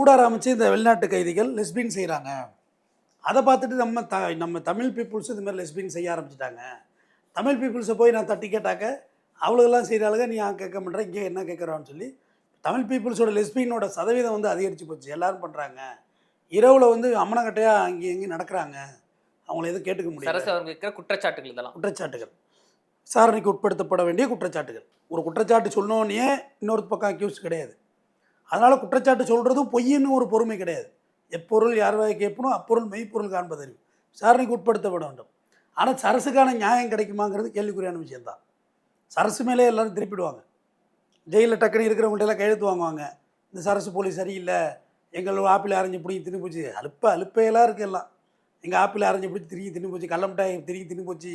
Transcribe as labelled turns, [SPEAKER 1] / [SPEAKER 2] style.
[SPEAKER 1] கூடாரம் அமைச்சு இந்த வெளிநாட்டு கைதிகள் லெஸ்பின் செய்கிறாங்க அதை பார்த்துட்டு நம்ம த நம்ம தமிழ் பீப்புள்ஸ் இது மாதிரி லெஸ்பின் செய்ய ஆரம்பிச்சிட்டாங்க. தமிழ் பீப்புள்ஸை போய் நான் தட்டி கேட்டாக்க அவ்வளோதெல்லாம் செய்கிறாளுங்க நீ அங்கே கேட்க மாட்டேற? இங்கே என்ன கேட்குறான்னு சொல்லி தமிழ் பீப்புள்ஸோட லெஸ்பினோட சதவீதம் வந்து அதிகரித்து போச்சு. எல்லாரும் பண்ணுறாங்க இரவில் வந்து அம்மனக்கட்டையாக அங்கேயும் இங்கேயும் நடக்கிறாங்க. அவங்கள எதுவும் கேட்டுக்க முடியல.
[SPEAKER 2] சரசு அவர்கள் இருக்கிற குற்றச்சாட்டுகள் இதெல்லாம்.
[SPEAKER 1] குற்றச்சாட்டுகள். விசாரணைக்கு உட்படுத்தப்பட வேண்டிய குற்றச்சாட்டுகள். ஒரு குற்றச்சாட்டு சொன்னோன்னே இன்னொரு பக்கம் அக்யூஸ் கிடையாது. அதனால் குற்றச்சாட்டு சொல்கிறதும் பொய்ன்னு ஒரு பொறுமை கிடையாது. எப்பொருள் யார் வாய் கேட்பணும் அப்பொருள் மெய்ப்பொருள் காண்பதறிவு. விசாரணைக்கு உட்படுத்தப்பட வேண்டும். ஆனால் சரசுக்கான நியாயம் கிடைக்குமாங்கிறது கேள்விக்குறியான விஷயந்தான் சரசு மேலே எல்லாரும் திருப்பிடுவாங்க. ஜெயிலில் டக்குன்னு இருக்கிறவங்கள்ட்ட எல்லாம் கையெழுத்து வாங்குவாங்க. இந்த சரசு போலீஸ் சரியில்லை. எங்களோட ஆப்பிள் அரைஞ்சு பிடிச்சி தின்னு போச்சு. அலுப்ப அலுப்பையெல்லாம் இருக்குது எல்லாம். எங்கள் ஆப்பிள் அரைஞ்சு பிடிச்சி திரும்பி தின்னு போச்சு. கள்ளமிட்டாய் மிட்டாய் திரும்பி தின்னு போச்சு.